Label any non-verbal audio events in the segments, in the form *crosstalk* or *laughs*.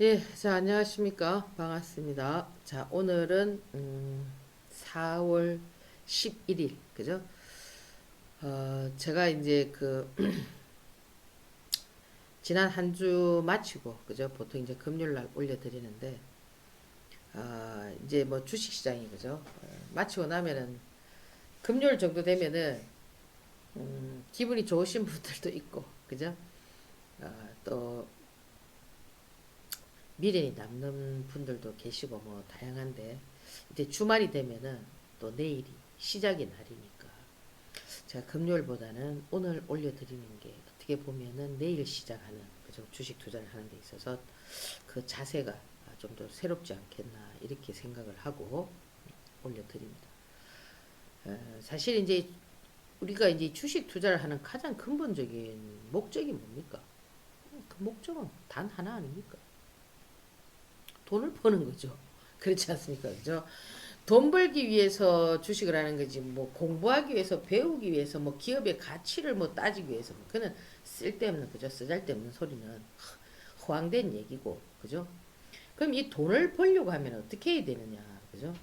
예, 자, 안녕하십니까. 반갑습니다. 자, 오늘은, 음, 4월 11일, 그죠? 어, 제가 이제 그, *clears throat* 지난 한 주 마치고, 그죠? 보통 이제 금요일 날 올려드리는데, 아, 이제 뭐 주식시장이, 그죠? 어, 마치고 나면은, 금요일 정도 되면은, 음, 기분이 좋으신 *laughs* 분들도 있고, 그죠? 아, 또, 미련이 남는 분들도 계시고 뭐 다양한데 이제 주말이 되면은 또 내일이 시작의 날이니까 제가 금요일보다는 오늘 올려드리는 게 어떻게 보면은 내일 시작하는 그죠 주식 투자를 하는 데 있어서 그 자세가 좀 더 새롭지 않겠나 이렇게 생각을 하고 올려드립니다. 어, 사실 이제 우리가 이제 주식 투자를 하는 가장 근본적인 목적이 뭡니까? 그 목적은 단 하나 아닙니까? 돈을 버는 거죠. *laughs* 그렇지 않습니까? 그죠? 돈 벌기 위해서 주식을 하는 거지, 뭐 공부하기 위해서, 배우기 위해서, 뭐 기업의 가치를 뭐 따지기 위해서, 뭐 그는 쓸데없는, 그죠? 쓰잘데없는 소리는 허황된 얘기고, 그죠? 그럼 이 돈을 벌려고 하면 어떻게 해야 되느냐, 그죠?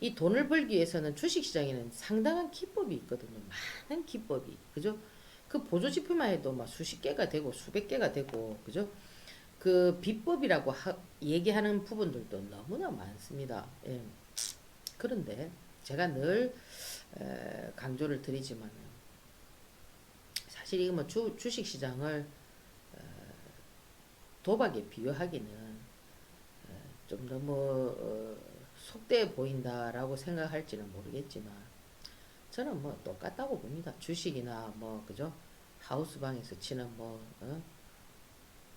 이 돈을 벌기 위해서는 주식시장에는 상당한 기법이 있거든요. 많은 기법이, 그죠? 그 보조지표만 해도 막 수십 개가 되고 수백 개가 되고, 그죠? 그 비법이라고 하, 얘기하는 부분들도 너무나 많습니다. 예. 그런데 제가 늘 에, 강조를 드리지만 사실 이거 뭐 주, 주식 시장을 에, 도박에 비유하기는 에, 좀 너무 어, 속대해 보인다라고 생각할지는 모르겠지만 저는 뭐 똑같다고 봅니다. 주식이나 뭐 그죠 하우스방에서 치는 뭐 어?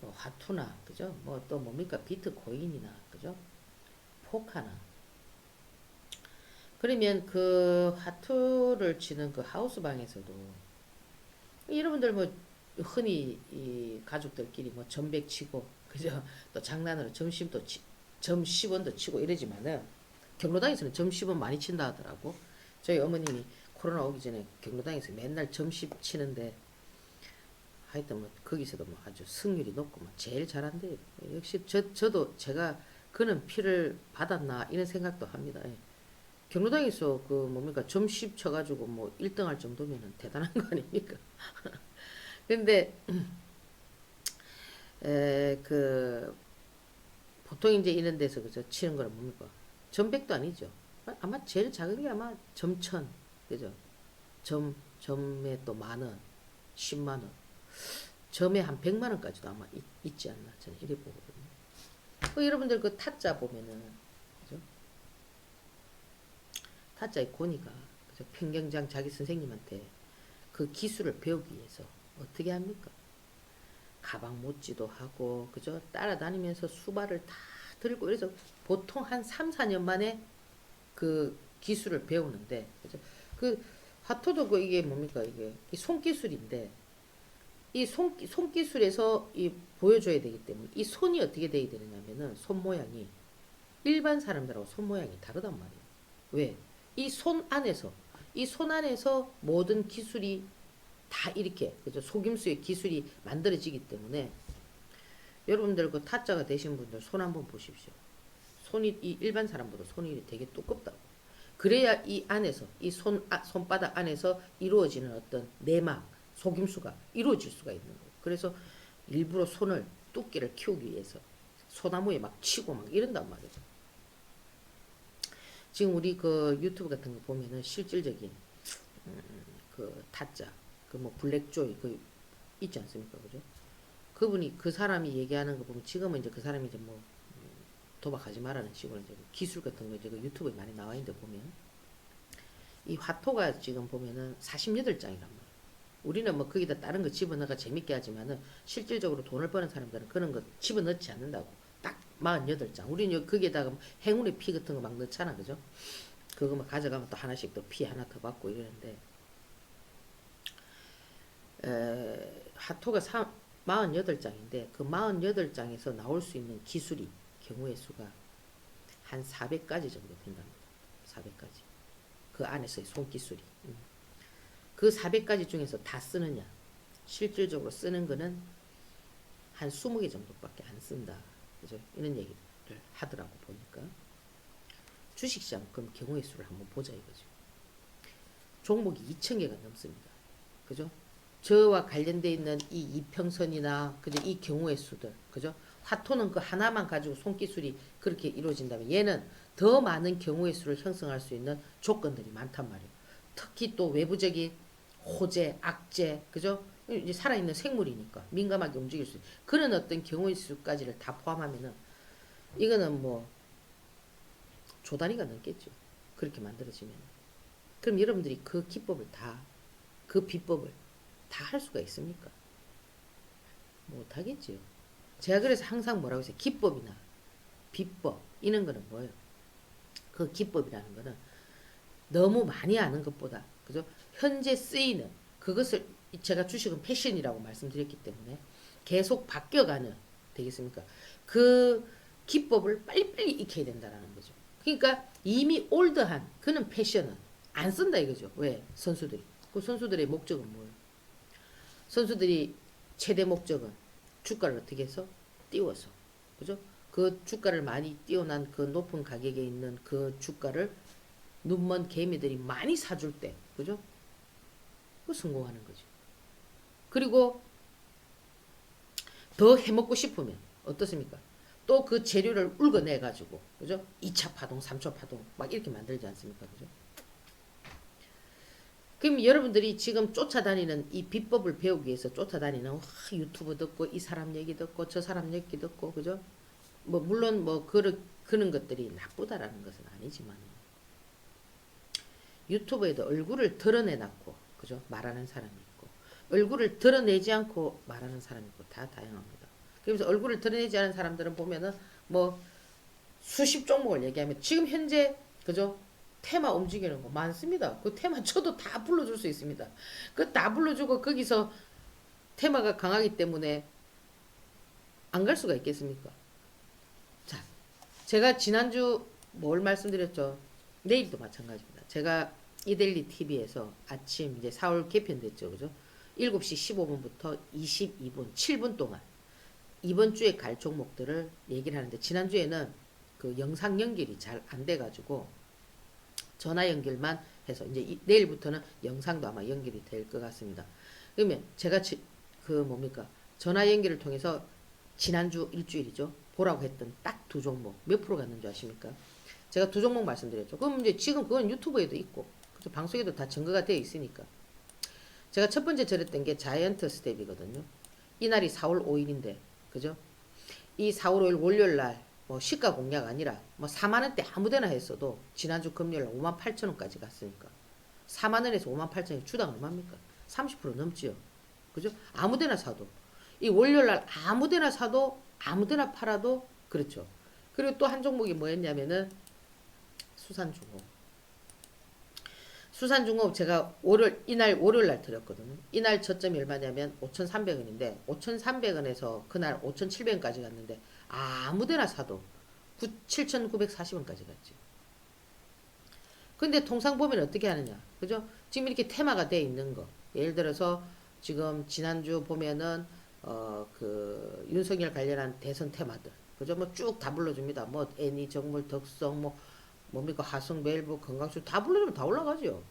뭐 화투나 그죠? 뭐 또 뭡니까 비트코인이나 그죠? 포카나 그러면 그 화투를 치는 그 하우스방에서도 여러분들 뭐 흔히 이 가족들끼리 뭐 전백 치고 그죠? 또 장난으로 점심도 치, 점십원도 치고 이러지만은 경로당에서는 점십원 많이 친다 하더라고. 저희 어머님이 코로나 오기 전에 경로당에서 맨날 점십 치는데 하여튼 뭐 거기서도 뭐 아주 승률이 높고 뭐 제일 잘한대요. 역시 저 저도 제가 그는 피를 받았나 이런 생각도 합니다. 예. 경로당에서 그 뭡니까 점십 쳐가지고 뭐 1등 할 정도면은 대단한 거 아닙니까? *laughs* 근데 *clears throat* 에 그 보통 이제 이런 데서 그저 치는 거는 뭡니까 점백도 아니죠. 아마 제일 작은 게 아마 점천 그죠? 점 점에 또 만 원, 십만 원. 점에 한 100만 원까지도 아마 있, 지 않나 저는 이래 보거든요. 그 여러분들 그 타짜 보면은 그죠? 타짜의 고니가 그죠? 평경장 자기 선생님한테 그 기술을 배우기 위해서 어떻게 합니까? 가방 못지도 하고 그죠? 따라다니면서 수발을 다 들고 그래서 보통 한 3, 4년 만에 그 기술을 배우는데 그죠? 그 화토도 그 이게 뭡니까 이게 손기술인데 이 손, 손기술에서 이 보여줘야 되기 때문에 이 손이 어떻게 돼야 되느냐면은 손 모양이 일반 사람들하고 손 모양이 다르단 말이에요. 왜? 이 손 안에서 이 손 안에서 모든 기술이 다 이렇게 그죠 속임수의 기술이 만들어지기 때문에 여러분들 그 타짜가 되신 분들 손 한번 보십시오. 손이 이 일반 사람보다 손이 되게 두껍다고. 그래야 이 안에서 이손 아, 손바닥 안에서 이루어지는 어떤 내막 속임수가 이루어질 수가 있는 거예요. 그래서 일부러 손을 뚝기를 키우기 위해서 소나무에 막 치고 막 이런단 말이에요. 지금 우리 그 유튜브 같은 거 보면은 실질적인 음, 그 타짜 그 뭐 블랙조이 그 있지 않습니까, 그죠? 그분이 그 사람이 얘기하는 거 보면 지금은 이제 그 사람이 이제 뭐 음, 도박하지 말라는 식으로 이제 그 기술 같은 거 이제 그 유튜브에 많이 나와 있는데 보면 이 화토가 지금 보면은 48장이란 말이에요. 우리는 뭐 거기다 다른 거 집어넣어가 재밌게 하지만은 실질적으로 돈을 버는 사람들은 그런 거 집어넣지 않는다고. 딱 48장. 우리는 거기에다가 뭐 행운의 피 같은 거 막 넣잖아. 그죠? 그거 막 가져가면 또 하나씩 또 피 하나 더 받고 이러는데, 에, 하토가 3, 48장인데, 그 48장에서 나올 수 있는 기술이 경우의 수가 한 400가지 정도 된답니다. 400가지. 그 안에서의 손기술이. 음. 그 400가지 중에서 다 쓰느냐? 실질적으로 쓰는 거는 한 20개 정도밖에 안 쓴다. 그죠? 이런 얘기를 하더라고 보니까. 주식시장 그럼 경우의 수를 한번 보자 이거죠. 종목이 2,000개가 넘습니다. 그죠? 저와 관련돼 있는 이 이평선이나 그죠? 이 경우의 수들. 그죠? 화토는 그 하나만 가지고 손기술이 그렇게 이루어진다면 얘는 더 많은 경우의 수를 형성할 수 있는 조건들이 많단 말이에요. 특히 또 외부적인 호재, 악재, 그죠? 이제 살아있는 생물이니까 민감하게 움직일 수 있는 그런 어떤 경우의 수까지를 다 포함하면은 이거는 뭐 조단위가 넘겠죠. 그렇게 만들어지면. 그럼 여러분들이 그 기법을 다, 그 비법을 다 할 수가 있습니까? 못하겠지요. 제가 그래서 항상 뭐라고 했어요? 기법이나 비법, 이런 거는 뭐예요? 그 기법이라는 거는 너무 많이 아는 것보다, 그죠? 현재 쓰이는 그것을 제가 주식은 패션이라고 말씀드렸기 때문에 계속 바뀌어가는 되겠습니까? 그 기법을 빨리빨리 익혀야 된다라는 거죠. 그러니까 이미 올드한 그는 패션은 안 쓴다 이거죠. 왜? 선수들이. 그 선수들의 목적은 뭐예요? 선수들이 최대 목적은 주가를 어떻게 해서 띄워서 그죠? 그 주가를 많이 띄워난 그 높은 가격에 있는 그 주가를 눈먼 개미들이 많이 사줄 때 그죠? 그 성공하는 거죠. 그리고 더 해먹고 싶으면 어떻습니까? 또 그 재료를 울거내 가지고 그죠? 2차 파동, 3차 파동 막 이렇게 만들지 않습니까? 그죠? 그럼 여러분들이 지금 쫓아다니는 이 비법을 배우기 위해서 쫓아다니는 와, 유튜브 듣고 이 사람 얘기 듣고 저 사람 얘기 듣고 그죠? 뭐 물론 뭐 그런 그런 것들이 나쁘다라는 것은 아니지만 유튜브에도 얼굴을 드러내놨고 그죠? 말하는 사람이 있고 얼굴을 드러내지 않고 말하는 사람이 있고 다 다양합니다. 그래서 얼굴을 드러내지 않은 사람들은 보면은 뭐 수십 종목을 얘기하면 지금 현재 그죠? 테마 움직이는 거 많습니다. 그 테마 저도 다 불러줄 수 있습니다. 그 다 불러주고 거기서 테마가 강하기 때문에 안 갈 수가 있겠습니까? 자, 제가 지난주 뭘 말씀드렸죠? 내일도 마찬가지입니다. 제가 이델리 TV에서 아침 이제 4월 개편됐죠. 그죠? 7시 15분부터 22분, 7분 동안 이번 주에 갈 종목들을 얘기를 하는데 지난주에는 그 영상 연결이 잘 안 돼가지고 전화 연결만 해서 이제 이- 내일부터는 영상도 아마 연결이 될 것 같습니다. 그러면 제가 지, 그 뭡니까 전화 연결을 통해서 지난주 일주일이죠 보라고 했던 딱 두 종목 몇 프로 갔는 줄 아십니까? 제가 두 종목 말씀드렸죠. 그럼 이제 지금 그건 유튜브에도 있고? 방송에도 다 증거가 되어 있으니까 제가 첫 번째 절했던 게 자이언트 스텝이거든요. 이날이 4월 5일인데 그죠? 이 4월 5일 월요일 날 뭐 시가 공략 아니라 뭐 4만 원대 아무 데나 했어도 지난주 금요일 날 5만 8천 원까지 갔으니까 4만 원에서 5만 8천 원 주당 얼마입니까? 30% 넘지요. 그죠? 아무 데나 사도 이 월요일 날 아무 데나 사도 아무 데나 팔아도 그렇죠. 그리고 또 한 종목이 뭐였냐면은 수산중공. 수산중공 제가 월요일 이날 월요일 날 드렸거든요. 이날 저점이 얼마냐면 5,300원인데 5,300원에서 그날 5,700원까지 갔는데 아무데나 사도 7,940원까지 갔죠. 근데 통상 보면 어떻게 하느냐. 그죠? 지금 이렇게 테마가 돼 있는 거. 예를 들어서 지금 지난주 보면은 어 그 윤석열 관련한 대선 테마들. 그죠? 뭐 쭉 다 불러줍니다. 뭐 애니 정물 덕성 뭐 뭡니까 하성 멜부 건강수 다 불러주면 다 올라가죠.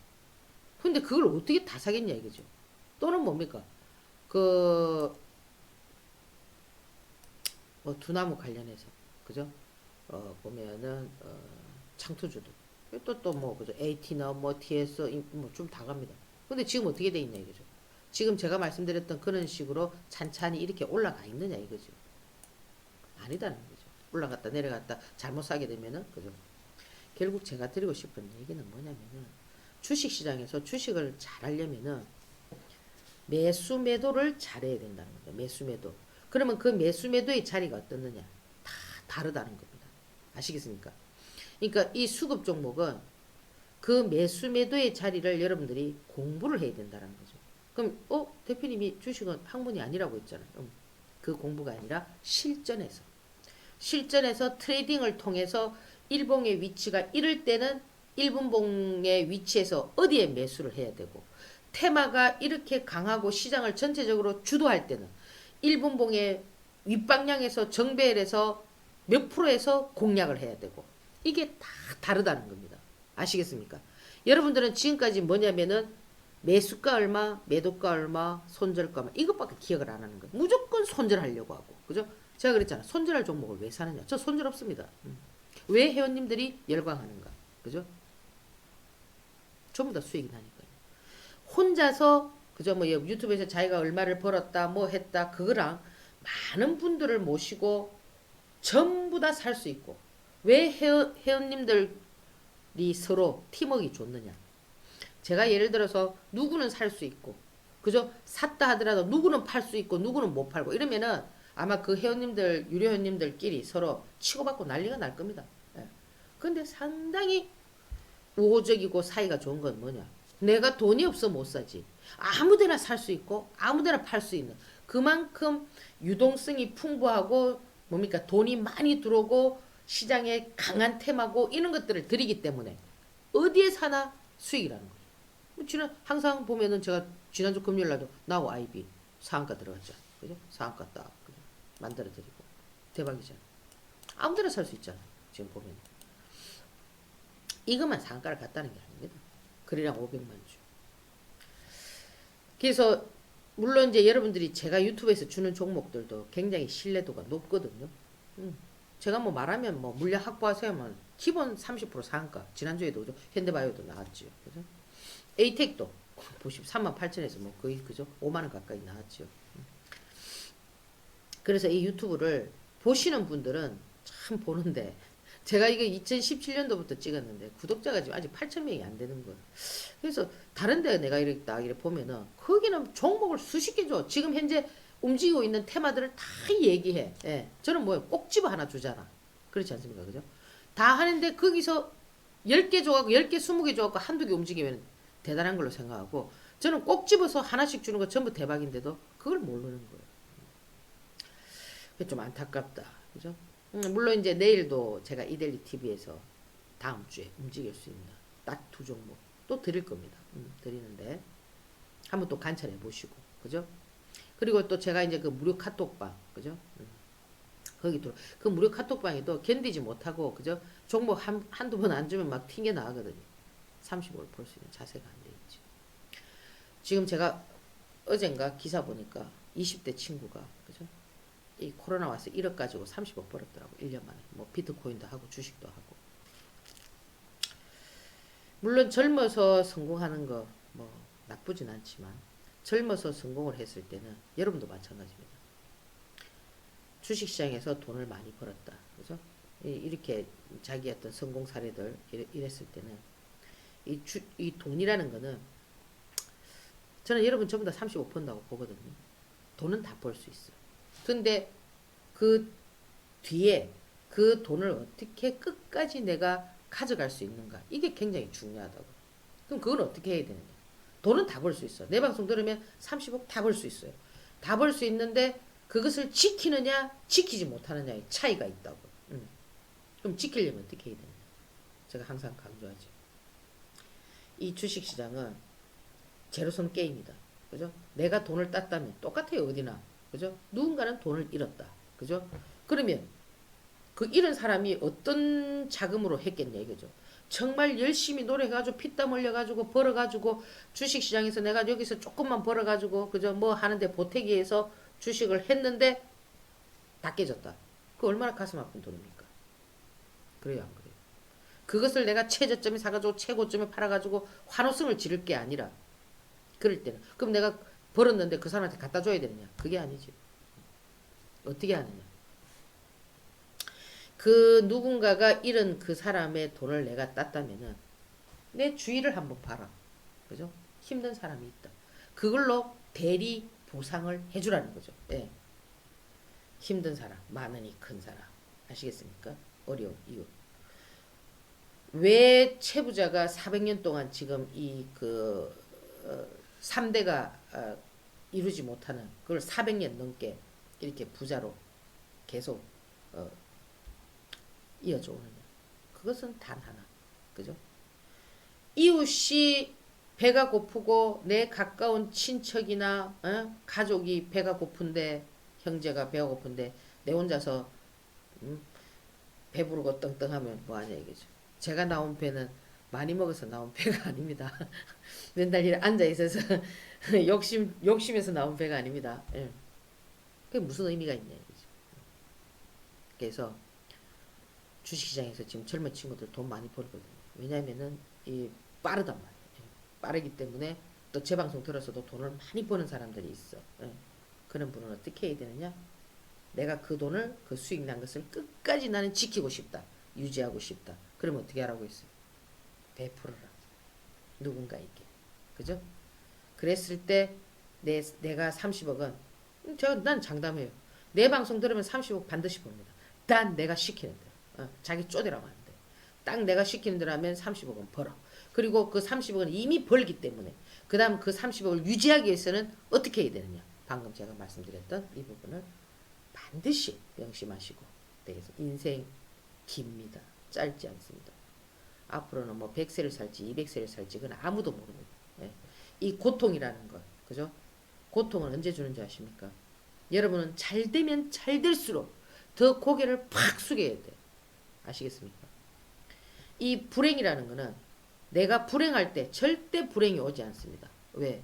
근데 그걸 어떻게 다 사겠냐 이거죠. 또는 뭡니까 그 뭐 두나무 관련해서 그죠? 어 보면은 어 창투주도 또 또 뭐 그죠? AT나 뭐 TS 뭐 좀 다 갑니다. 근데 지금 어떻게 돼 있냐 이거죠. 지금 제가 말씀드렸던 그런 식으로 찬찬히 이렇게 올라가 있느냐 이거죠. 아니다는 거죠. 올라갔다 내려갔다 잘못 사게 되면은 그죠. 결국 제가 드리고 싶은 얘기는 뭐냐면은 주식 시장에서 주식을 잘 하려면은 매수 매도를 잘해야 된다는 겁니다. 매수 매도. 그러면 그 매수 매도의 자리가 어떻느냐? 다 다르다는 겁니다. 아시겠습니까? 그러니까 이 수급 종목은 그 매수 매도의 자리를 여러분들이 공부를 해야 된다는 거죠. 그럼 어 대표님이 주식은 학문이 아니라고 했잖아요. 음, 그 공부가 아니라 실전에서 실전에서 트레이딩을 통해서 일봉의 위치가 이럴 때는 일분봉의 위치에서 어디에 매수를 해야 되고 테마가 이렇게 강하고 시장을 전체적으로 주도할 때는 일분봉의 윗방향에서 정배열에서 몇 프로에서 공략을 해야 되고 이게 다 다르다는 겁니다. 아시겠습니까? 여러분들은 지금까지 뭐냐면은 매수가 얼마, 매도가 얼마, 손절가 얼마 이것밖에 기억을 안 하는 거예요. 무조건 손절하려고 하고 그죠? 제가 그랬잖아. 손절할 종목을 왜 사느냐? 저 손절 없습니다. 음. 왜 회원님들이 열광하는가? 그죠? 전부 다 수익이 나니까요. 혼자서 그죠? 뭐 유튜브에서 자기가 얼마를 벌었다, 뭐 했다 그거랑 많은 분들을 모시고 전부 다 살 수 있고 왜 회원, 회원님들이 서로 팀워크가 좋느냐? 제가 예를 들어서 누구는 살 수 있고 그죠? 샀다 하더라도 누구는 팔 수 있고 누구는 못 팔고 이러면은 아마 그 회원님들 유료 회원님들끼리 서로 치고받고 난리가 날 겁니다. 예. 근데 상당히 우호적이고 사이가 좋은 건 뭐냐? 내가 돈이 없어 못 사지. 아무데나 살 수 있고 아무데나 팔 수 있는 그만큼 유동성이 풍부하고 뭡니까 돈이 많이 들어오고 시장에 강한 테마고 이런 것들을 드리기 때문에 어디에 사나 수익이라는 거예요. 뭐 지난 항상 보면은 제가 지난주 금요일 날도 나우 아이비 상한가 들어갔죠. 그죠? 상한가 딱? 만들어 드리고 대박이잖아. 아무데나 살 수 있잖아. 지금 보면 이것만 상한가를 갔다는 게 아닙니다. 그리랑 500만 주. 그래서 물론 이제 여러분들이 제가 유튜브에서 주는 종목들도 굉장히 신뢰도가 높거든요. 음. 제가 뭐 말하면 뭐 물량 확보하세요면 기본 30% 상한가 지난주에도 그죠? 현대바이오도 나왔지요. 그죠? 에이텍도 보시면 3만 8천에서 뭐 거의 그죠? 5만 원 가까이 나왔지요. 음. 그래서 이 유튜브를 보시는 분들은 참 보는데 제가 이거 2017년도부터 찍었는데 구독자가 지금 아직 8천 명이 안 되는 거예요. 그래서 다른 데 내가 이렇게 딱 이렇게 보면은 거기는 종목을 수십 개 줘. 지금 현재 움직이고 있는 테마들을 다 얘기해. 예. 저는 뭐예요? 꼭 집어 하나 주잖아. 그렇지 않습니까? 그죠? 다 하는데 거기서 10개 줘갖고 10개 20개 줘갖고 한두 개 움직이면 대단한 걸로 생각하고 저는 꼭 집어서 하나씩 주는 거 전부 대박인데도 그걸 모르는 거예요. 그게 좀 안타깝다. 그죠? 음, 물론 이제 내일도 제가 이델리 TV에서 다음 주에 움직일 수 있는 딱 두 종목 또 드릴 겁니다. 음, 드리는데 한번 또 관찰해 보시고 그죠? 그리고 또 제가 이제 그 무료 카톡방 그죠? 음, 거기 또그 무료 카톡방에도 견디지 못하고 그죠? 종목 한 한두 번 안 주면 막 튕겨 나가거든요. 30을 볼수 있는 자세가 안 돼 있지. 지금 제가 어젠가 기사 보니까 20대 친구가 그죠? 이 코로나 와서 1억 가지고 30억 벌었더라고 1년 만에. 뭐 비트코인도 하고 주식도 하고. 물론 젊어서 성공하는 거 뭐 나쁘진 않지만 젊어서 성공을 했을 때는 여러분도 마찬가지입니다. 주식시장에서 돈을 많이 벌었다. 그죠? 이- 이렇게 자기 어떤 성공 사례들 이랬을 때는 이, 주, 이 돈이라는 거는 저는 여러분 전부 다 35 번다고 보거든요. 돈은 다 벌 수 있어요 근데 그 뒤에 그 돈을 어떻게 끝까지 내가 가져갈 수 있는가? 이게 굉장히 중요하다고. 그럼 그건 어떻게 해야 되느냐? 돈은 다 벌 수 있어 내 방송 들으면 30억 다 벌 수 있어요. 다 벌 수 있는데 그것을 지키느냐 지키지 못하느냐의 차이가 있다고. 음. 그럼 지키려면 어떻게 해야 되느냐? 제가 항상 강조하죠. 이 주식시장은 제로섬 게임이다. 그죠? 내가 돈을 땄다면 똑같아요 어디나 그죠? 누군가는 돈을 잃었다. 그죠? 그러면 그 잃은 사람이 어떤 자금으로 했겠냐 이거죠. 정말 열심히 노력해가지고 피땀 흘려가지고 벌어가지고 주식시장에서 내가 여기서 조금만 벌어가지고 그죠? 뭐 하는데 보태기에서 주식을 했는데 다 깨졌다. 그 얼마나 가슴 아픈 돈입니까? 그래요 안 그래요? 그것을 내가 최저점에 사가지고 최고점에 팔아가지고 환호성을 지를 게 아니라 그럴 때는 그럼 내가 벌었는데 그 사람한테 갖다 줘야 되느냐? 그게 아니지. 어떻게 하느냐? 그 누군가가 잃은 그 사람의 돈을 내가 땄다면은 내 주위를 한번 봐라. 그죠? 힘든 사람이 있다. 그걸로 대리 보상을 해주라는 거죠. 예. 힘든 사람, 많으니 큰 사람. 아시겠습니까? 어려운 이유. 왜 채부자가 400년 동안 지금 이그 어, 3대가 어, 이루지 못하는 그걸 400년 넘게 이렇게 부자로 계속 어, 이어져 오느냐. 그것은 단 하나. 그죠? 이웃이 배가 고프고 내 가까운 친척이나 어? 가족이 배가 고픈데 형제가 배고픈데 내 혼자서 음, 배부르고 떵떵하면 뭐하냐 이거죠. 제가 나온 배는 많이 먹어서 나온 배가 *laughs* 아닙니다. 맨날 이렇게 앉아 있어서 *laughs* 욕심 욕심에서 나온 배가 아닙니다. 예. 그게 무슨 의미가 있냐. 그래서 주식시장에서 지금 젊은 친구들 돈 많이 벌거든요. 왜냐면은 이 빠르단 말이에요. 예. 빠르기 때문에 또제 방송 들어서도 돈을 많이 버는 사람들이 있어. 예. 그런 분은 어떻게 해야 되느냐? 내가 그 돈을 그 수익 난 것을 끝까지 나는 지키고 싶다. 유지하고 싶다. 그러면 어떻게 하라고 했어요? 베풀어라. 누군가에게. 그죠? 그랬을 때 내, 내가 30억은 저, 난 장담해요. 내 방송 들으면 30억 반드시 봅니다. 단 내가 시키는 대로. 어, 자기 쪼대라고 하는데. 딱 내가 시키는 대로 하면 30억은 벌어. 그리고 그 30억은 이미 벌기 때문에 그 다음 그 30억을 유지하기 위해서는 어떻게 해야 되느냐. 방금 제가 말씀드렸던 이 부분을 반드시 명심하시고. 인생 깁니다. 짧지 않습니다. 앞으로는 뭐 100세를 살지 200세를 살지 그건 아무도 모릅니다. 예. 이 고통이라는 것, 그죠? 고통은 언제 주는지 아십니까? 여러분은 잘 되면 잘 될수록 더 고개를 팍 숙여야 돼. 아시겠습니까? 이 불행이라는 거는 내가 불행할 때 절대 불행이 오지 않습니다. 왜?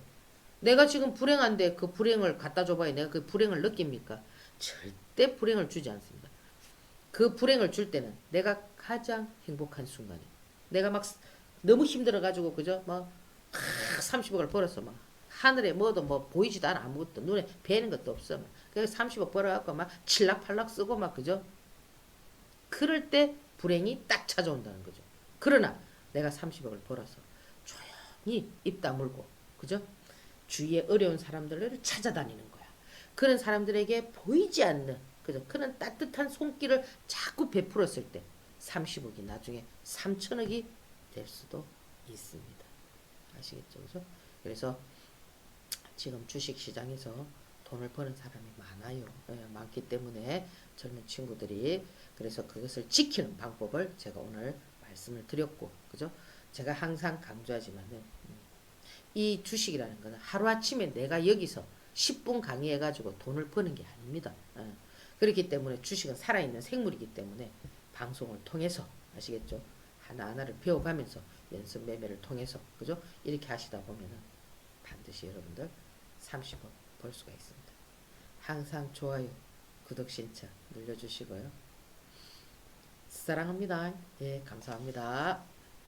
내가 지금 불행한데 그 불행을 갖다 줘봐야 내가 그 불행을 느낍니까? 절대 불행을 주지 않습니다. 그 불행을 줄 때는 내가 가장 행복한 순간에 내가 막 너무 힘들어가지고 그죠? 막 30억을 벌었어 막 하늘에 뭐도 뭐 보이지도 않아 아무것도 눈에 뵈는 것도 없어 막. 그래서 30억 벌어갖고 막 칠락팔락 쓰고 막 그죠? 그럴 때 불행이 딱 찾아온다는 거죠. 그러나 내가 30억을 벌어서 조용히 입 다물고 그죠? 주위에 어려운 사람들을 찾아다니는 거야. 그런 사람들에게 보이지 않는 그죠? 그런 따뜻한 손길을 자꾸 베풀었을 때 30억이 나중에 3천억이 될 수도 있습니다. 아시겠죠? 그죠? 그래서 지금 주식 시장에서 돈을 버는 사람이 많아요. 예, 많기 때문에 젊은 친구들이 그래서 그것을 지키는 방법을 제가 오늘 말씀을 드렸고, 그죠? 제가 항상 강조하지만은 음, 이 주식이라는 것은 하루아침에 내가 여기서 10분 강의해가지고 돈을 버는 게 아닙니다. 예. 그렇기 때문에 주식은 살아있는 생물이기 때문에 방송을 통해서 아시겠죠? 하나하나를 배워가면서 연습 매매를 통해서 그죠? 이렇게 하시다 보면은 반드시 여러분들 30억 벌 수가 있습니다. 항상 좋아요, 구독 신청 눌러주시고요. 사랑합니다. 예, 감사합니다.